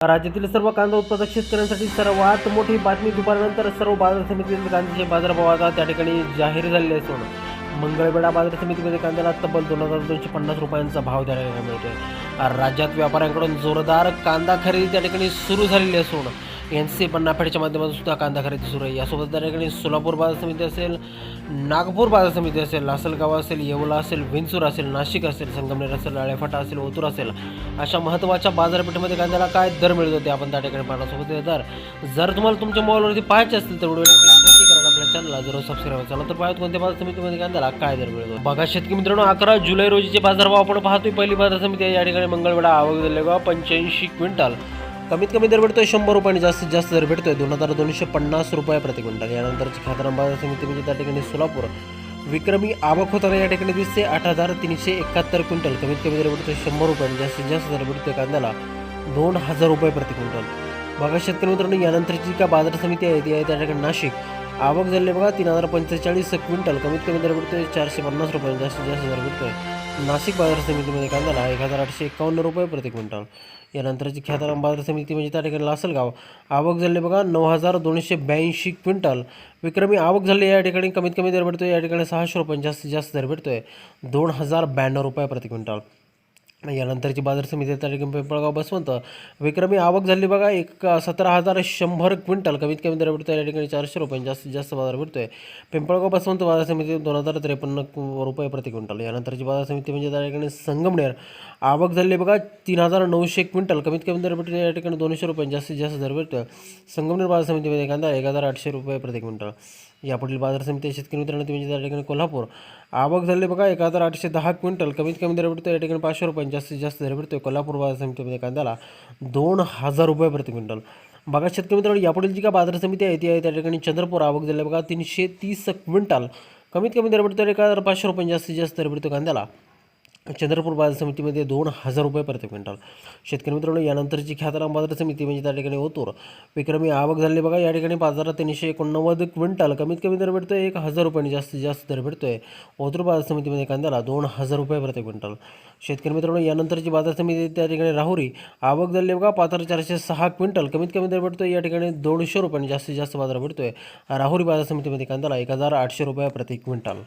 राज्यातील सर्व कांदा उत्पादक शेतकऱ्यांसाठी सर्वात मोठी बातमी दुपारनंतर सर्व बाजार समितीतील कांद्याचे बाजारभाव आता त्या ठिकाणी जाहीर झालेले असून मंगळवेढा बाजार समितीमध्ये कांद्याला तब्बल दोन हजार दोनशे पन्नास रुपयांचा भाव त्या ठिकाणी मिळतोय. राज्यात व्यापाऱ्यांकडून जोरदार कांदा खरेदी त्या ठिकाणी सुरू झालेली असून एन सी पन्नाफेडच्या माध्यमातून सुद्धा कांदा खरेदी सुरू आहे. यासोबत त्या ठिकाणी सोलापूर बाजार समिती असेल नागपूर बाजार समिती असेल लासलगाव असेल येवला असेल विंचूर असेल नाशिक असेल संगमनेर असेल राळेफाटा असेल ओतूर असेल अशा महत्त्वाच्या बाजारपेठेमध्ये कांद्याला काय दर मिळत होते आपण त्या ठिकाणी पाहण्यासोबत हे दर जर तुम्हाला तुमच्या मोबाईलवरती पाहायचे असतील तर व्हिडिओ नक्की आपल्या चॅनलला जरूर सबस्क्राईब चला तर पाहत कोणत्या बाजार समितीमध्ये कांद्याला काय दर मिळतो बघा शेतकरी मित्रांनो अकरा जुलै रोजीचे बाजारभाव आपण पाहतोय. पहिली बाजार समिती आहे या ठिकाणी मंगळवेढा आवक दिलेगाव पंच्याऐंशी क्विंटल. कमीत कमी दर भेटतोय शंभर रुपयांनी जास्तीत जास्त दर भेटतोय. दोन हजार दोनशे पन्नास रुपये प्रति क्विंटल. यानंतरची खाताराम बाजार समिती म्हणजे त्या ठिकाणी सोलापूर. विक्रमी आवक होताना या ठिकाणी दिसते आठ हजार तीनशे एकाहत्तर क्विंटल. कमीत कमी दर भेटतोय शंभर रुपयाने जास्तीत जास्त दर भेटतोय कांद्याला दोन हजार रुपये प्रति क्विंटल. बघा शेतकरी मित्रांनो यानंतरची का बाजार समिती आहे ती आहे त्या ठिकाणी नाशिक. आवक झाली बघा तीन हजार पंचेचाळीस क्विंटल. कमीत कमी दर मिळतोय चारशे पन्नास रुपये जास्तीत जास्त दर मिळतोय नाशिक बाजार समितीमध्ये कांद्याला एक हजार आठशे एकावन्न रुपये प्रति क्विंटल. यानंतरची ख्यातराम बाजार समिती म्हणजे त्या ठिकाणी लासलगाव. आवक झाली बघा नऊ हजार दोनशे ब्याऐंशी क्विंटल. विक्रमी आवक झाली या ठिकाणी कमीत कमी दर भेटतोय या ठिकाणी सहाशे रुपये जास्तीत जास्त दर भेटतोय. दोन हजार ब्याण्णव रुपये प्रति क्विंटल. यानंतरची बाजार समिती त्या ठिकाणी पिंपळगाव बसवंत. विक्रमी आवक झाली बघा एक सतरा हजार शंभर क्विंटल कमीत कमी दर भेटतो या ठिकाणी चारशे रुपये जास्तीत जास्त बाजार भेटतोय पिंपळगाव बसवंत बाजार समिती दोन हजार त्रेपन्न रुपये प्रति क्विंटल. यानंतरची बाजार समिती म्हणजे त्या ठिकाणी संगमनेर. आवक झाली बघा तीन हजार नऊशे क्विंटल कमीत कमी दर भेटतो या ठिकाणी दोनशे रुपये जास्तीत जास्त दर भेटतोय संगमनेर बाजार समितीमध्ये कांदा एक हजार आठशे रुपये प्रति क्विंटल. यापुढील बाजार समिती शेतकरी मित्रांनो म्हणजे त्या ठिकाणी कोल्हापूर. आवक झाली बघा एक हजार आठशे दहा क्विंटल कमीत कमी दर भेटतो या ठिकाणी पाचशे रुपये जास्तीत जास्त दर भेटतो कोल्हापूर बाजार समितीमध्ये कांद्याला दोन हजार रुपये प्रति क्विंटल. बघा शेतकरी मित्रांनो यापुढील जी का बाजार समिती आहे ती आहे त्या ठिकाणी चंद्रपूर आवक झाली बघा तीनशे तीस क्विंटल. कमीत कमी दर भेटतो एक हजार पाचशे रुपये जास्तीत जास्त दर भेटतो कांद्याला. चंद्रपूर बाजार समितीमध्ये दोन हजार रुपये प्रति क्विंटल. शेतकरी मित्रांनो यानंतरची ख्यातराम बाजार समिती म्हणजे त्या ठिकाणी ओतूर. विक्रमी आवक झाली बघा या ठिकाणी बाजारात तीनशे एकोणनव्वद क्विंटल कमीत कमी दर भेटतोय एक हजार रुपयांनी जास्तीत जास्त दर भेटतोय. ओतूर बाजार समितीमध्ये कांद्याला दोन हजार रुपये प्रति क्विंटल. शेतकरी मित्रांनो यानंतरची बाजार समिती त्या ठिकाणी राहुरी. आवक झाली बघा पाच हजार चारशे सहा क्विंटल कमीत कमी दर भेटतोय या ठिकाणी दोनशे रुपयांनी जास्तीत जास्त बाजार भेटतोय. राहुरी बाजार समितीमध्ये कांद्याला एक हजार आठशे रुपये प्रति क्विंटल.